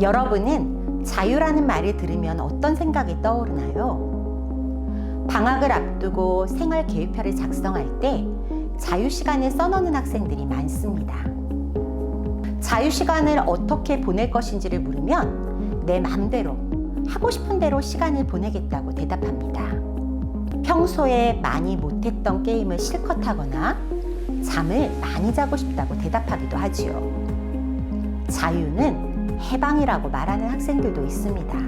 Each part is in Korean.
여러분은 자유라는 말을 들으면 어떤 생각이 떠오르나요? 방학을 앞두고 생활 계획표를 작성할 때 자유 시간을 써놓는 학생들이 많습니다. 자유 시간을 어떻게 보낼 것인지를 물으면 내 마음대로 하고 싶은 대로 시간을 보내겠다고 대답합니다. 평소에 많이 못했던 게임을 실컷 하거나 잠을 많이 자고 싶다고 대답하기도 하지요. 자유는 해방이라고 말하는 학생들도 있습니다.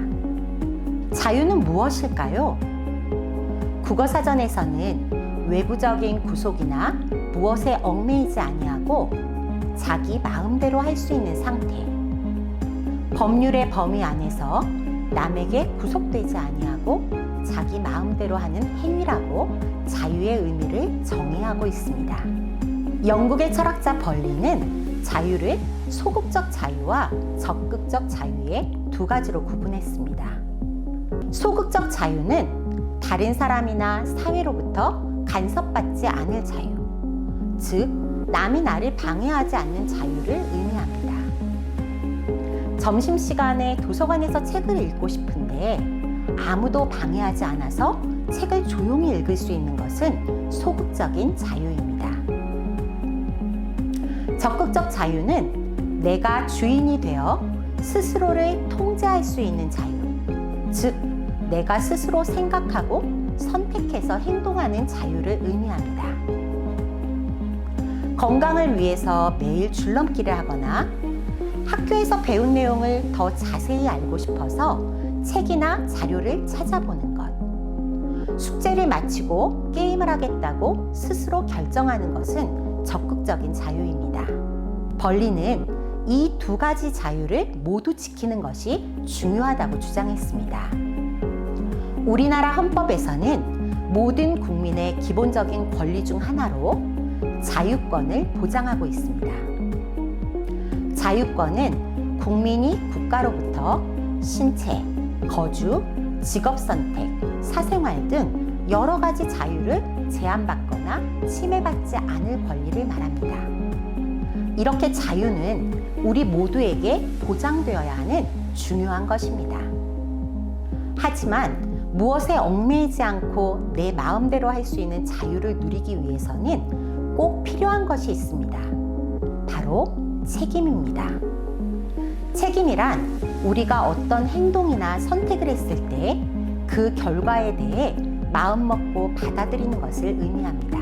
자유는 무엇일까요? 국어사전에서는 외부적인 구속이나 무엇에 얽매이지 아니하고 자기 마음대로 할 수 있는 상태. 법률의 범위 안에서 남에게 구속되지 아니하고 자기 마음대로 하는 행위라고 자유의 의미를 정의하고 있습니다. 영국의 철학자 벌리는 자유를 소극적 자유와 적극적 자유의 두 가지로 구분했습니다. 소극적 자유는 다른 사람이나 사회로부터 간섭받지 않을 자유, 즉, 남이 나를 방해하지 않는 자유를 의미합니다. 점심시간에 도서관에서 책을 읽고 싶은데 아무도 방해하지 않아서 책을 조용히 읽을 수 있는 것은 소극적인 자유입니다. 적극적 자유는 내가 주인이 되어 스스로를 통제할 수 있는 자유, 즉, 내가 스스로 생각하고 선택해서 행동하는 자유를 의미합니다. 건강을 위해서 매일 줄넘기를 하거나 학교에서 배운 내용을 더 자세히 알고 싶어서 책이나 자료를 찾아보는 것. 숙제를 마치고 게임을 하겠다고 스스로 결정하는 것은 적극적인 자유입니다. 벌리는 이 두 가지 자유를 모두 지키는 것이 중요하다고 주장했습니다. 우리나라 헌법에서는 모든 국민의 기본적인 권리 중 하나로 자유권을 보장하고 있습니다. 자유권은 국민이 국가로부터 신체, 거주, 직업 선택, 사생활 등 여러 가지 자유를 제한받 거나 침해받지 않을 권리를 말합니다. 이렇게 자유는 우리 모두에게 보장되어야 하는 중요한 것입니다. 하지만 무엇에 얽매이지 않고 내 마음대로 할 수 있는 자유를 누리기 위해서는 꼭 필요한 것이 있습니다. 바로 책임입니다. 책임이란 우리가 어떤 행동이나 선택을 했을 때 그 결과에 대해 마음 먹고 받아들이는 것을 의미합니다.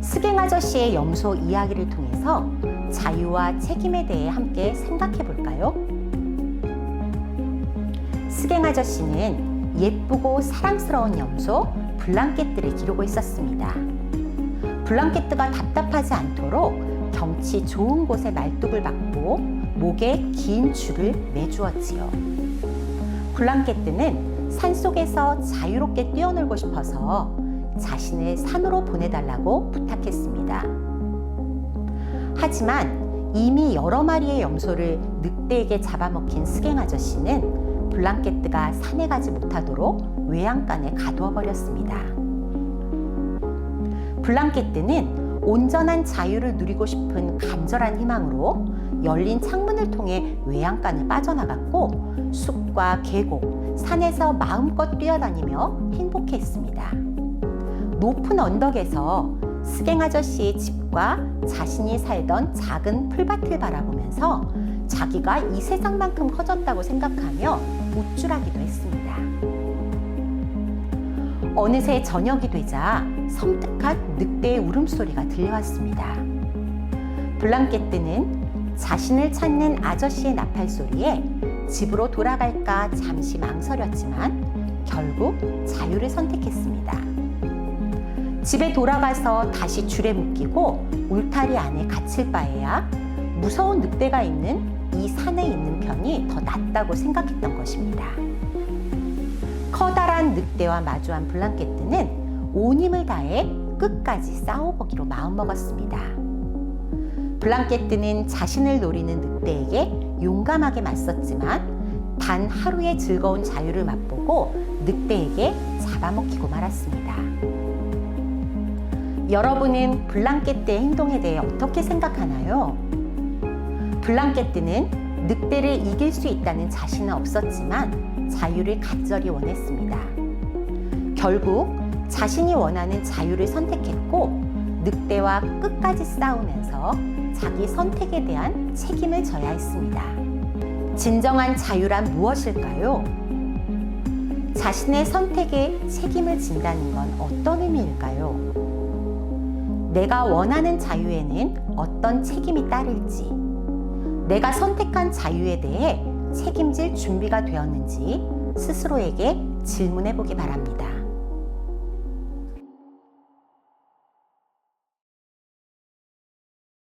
스갱 아저씨의 염소 이야기를 통해서 자유와 책임에 대해 함께 생각해 볼까요? 스갱 아저씨는 예쁘고 사랑스러운 염소 블랑켓들을 기르고 있었습니다. 블랑켓트가 답답하지 않도록 경치 좋은 곳에 말뚝을 박고 목에 긴 줄을 매주었지요. 블랑켓트는 산속에서 자유롭게 뛰어놀고 싶어서 자신을 산으로 보내달라고 부탁했습니다. 하지만 이미 여러 마리의 염소를 늑대에게 잡아먹힌 스갱 아저씨는 블랑켓트가 산에 가지 못하도록 외양간에 가두어 버렸습니다. 블랑켓트는 온전한 자유를 누리고 싶은 간절한 희망으로 열린 창문을 통해 외양간을 빠져나갔고 숲과 계곡, 산에서 마음껏 뛰어다니며 행복했습니다. 높은 언덕에서 스갱 아저씨의 집과 자신이 살던 작은 풀밭을 바라보면서 자기가 이 세상만큼 커졌다고 생각하며 우쭐하기도 했습니다. 어느새 저녁이 되자 섬뜩한 늑대의 울음소리가 들려왔습니다. 블랑켓트는 자신을 찾는 아저씨의 나팔 소리에 집으로 돌아갈까 잠시 망설였지만 결국 자유를 선택했습니다. 집에 돌아가서 다시 줄에 묶이고 울타리 안에 갇힐 바에야 무서운 늑대가 있는 이 산에 있는 편이 더 낫다고 생각했던 것입니다. 커다란 늑대와 마주한 블랑켓트는 온 힘을 다해 끝까지 싸워보기로 마음먹었습니다. 블랑켓트는 자신을 노리는 늑대에게 용감하게 맞섰지만 단 하루의 즐거운 자유를 맛보고 늑대에게 잡아먹히고 말았습니다. 여러분은 블랑켓트의 행동에 대해 어떻게 생각하나요? 블랑켓트는 늑대를 이길 수 있다는 자신은 없었지만 자유를 간절히 원했습니다. 결국 자신이 원하는 자유를 선택했고 늑대와 끝까지 싸우면서 자기 선택에 대한 책임을 져야 했습니다. 진정한 자유란 무엇일까요? 자신의 선택에 책임을 진다는 건 어떤 의미일까요? 내가 원하는 자유에는 어떤 책임이 따를지, 내가 선택한 자유에 대해 책임질 준비가 되었는지 스스로에게 질문해 보기 바랍니다.